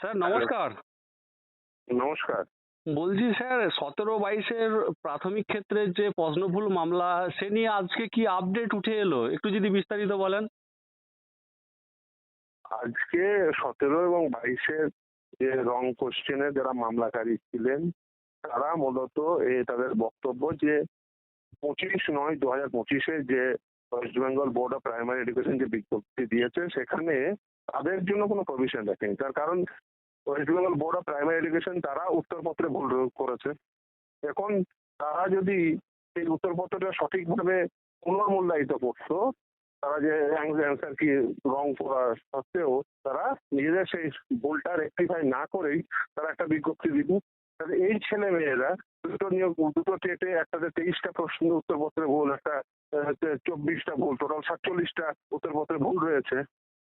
Sir নমস্কার। নমস্কার। বলছি স্যার সতেরো বাইশের প্রাথমিক ক্ষেত্রের যে প্রশ্নভুল মামলা সে নিয়ে আজকে কি আপডেট উঠে এলো? একটু যদি বিস্তারিত বলেন। আজকে সতেরো এবং বাইশের যে রং কোশ্চেনে যারা মামলাকারী ছিলেন তারা মূলত এ তাদের বক্তব্য যে পঁচিশ নয় দু হাজার পঁচিশে যে West Bengal board of primary education যে বিজ্ঞপ্তি দিয়েছে সেখানে তাদের জন্য কোনো প্রভিশন রাখেনি। তার কারণ West Bengal board of primary education তারা উত্তরপত্রে ভুল করেছে। এখন তারা যদি সেই উত্তরপত্রটা সঠিকভাবে পুনর্মূল্যায়িত করতো, তারা যে অ্যান্সার কি রং করা সত্ত্বেও তারা নিজেদের সেই ভুলটা রেক্টিফাই না করেই তারা একটা বিজ্ঞপ্তি দিত। তাহলে এই ছেলে মেয়েরা দুটো নিয়োগ, দুটো টেটে একটাতে তেইশটা প্রশ্ন উত্তরপত্রে ভুল, একটা চব্বিশটা ভুল টোটাল সাতচল্লিশটা উত্তরপত্রে ভুল রয়েছে।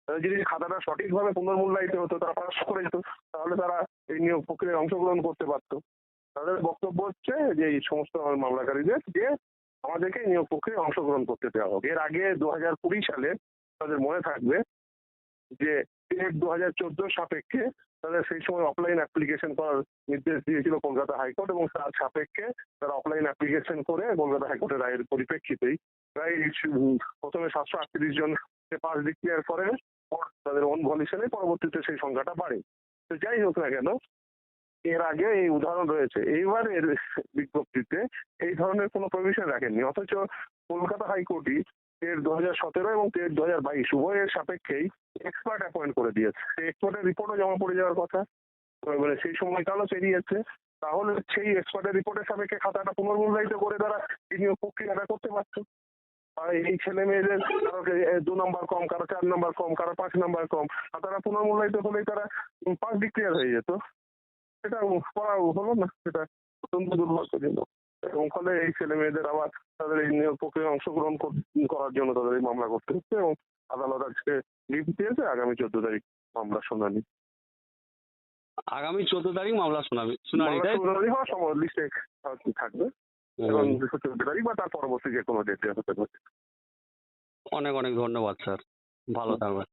যদি খাতাটা সঠিকভাবে পুনর্মূল্যায়িত হতো, তারা পাস করে যেত। তাহলে তারা এই নিয়োগ প্রক্রিয়ায় অংশগ্রহণ করতে পারতো তাদের বক্তব্য হচ্ছে যে, এই সমস্ত মামলাকারীদের যে আমাদেরকে নিয়োগ প্রক্রিয়ায় অংশগ্রহণ করতে দেওয়া হোক। এর আগে দু হাজার কুড়ি সালে তাদের মনে থাকবে যে টেট দু হাজার চোদ্দোর সাপেক্ষে তাদের সেই সময় অফলাইন অ্যাপ্লিকেশন করার নির্দেশ দিয়েছিল কলকাতা হাইকোর্ট এবং তার সাপেক্ষে তারা অফলাইন অ্যাপ্লিকেশন করে কলকাতা হাইকোর্টের রায়ের পরিপ্রেক্ষিতেই প্রায় প্রথমে সাতশো আটত্রিশ জন পাস ডিক্লেয়ার করে তাদের অন ভলিউশনে পরবর্তীতে সেই সংখ্যাটা বাড়ে। যাই হোক না কেন, এর আগে এই উদাহরণ রয়েছে। এইবারের বিজ্ঞপ্তিতে এই ধরনের কোনো প্রভিশন রাখেননি। অথচ কলকাতা হাইকোর্টই এর দু হাজার সতেরো এবং টেট দু হাজার বাইশ উভয়ের সাপেক্ষেই এক্সপার্ট অ্যাপয়েন্ট করে দিয়েছে। সেই এক্সপার্টের রিপোর্টও জমা পড়ে যাওয়ার কথা। মানে সেই সময়কালও পেরিয়েছে তাহলে সেই এক্সপার্টের রিপোর্টের সাপেক্ষে খাতাটা পুনর্মূল্যায়িত করে তারা এই নিয়োগ প্রক্রিয়াটা করতে পারতো। আর এই ছেলে মেয়েদের কারও দু নম্বর কম কারও চার নম্বর কম কারও পাঁচ নম্বর কম আর তারা পুনর্মূল্যায়িত হলেই তারা পাস ডিক্লেয়ার হয়ে যেত। সেটা করা হলো না সেটা অত্যন্ত দুর্ভাগ্যজনক। এবং ফলে এই ছেলে মেয়েদের আবার তাদের এই নিয়োগ প্রক্রিয়ায় অংশগ্রহণ করার জন্য তাদের এই মামলা করতে হচ্ছে এবং আদালত আজকে লিভ দিয়েছে আগামী চোদ্দ তারিখ মামলা শুনানি। আগামী চোদ্দ তারিখ মামলা শোনাবে শুনানি হওয়ার সময় লিস্টে থাকবে। এবং চোদ্দ তারিখ বা তার পরবর্তী যে কোনো ডেটে হতে পারে। অনেক অনেক ধন্যবাদ স্যার। ভালো থাকবেন।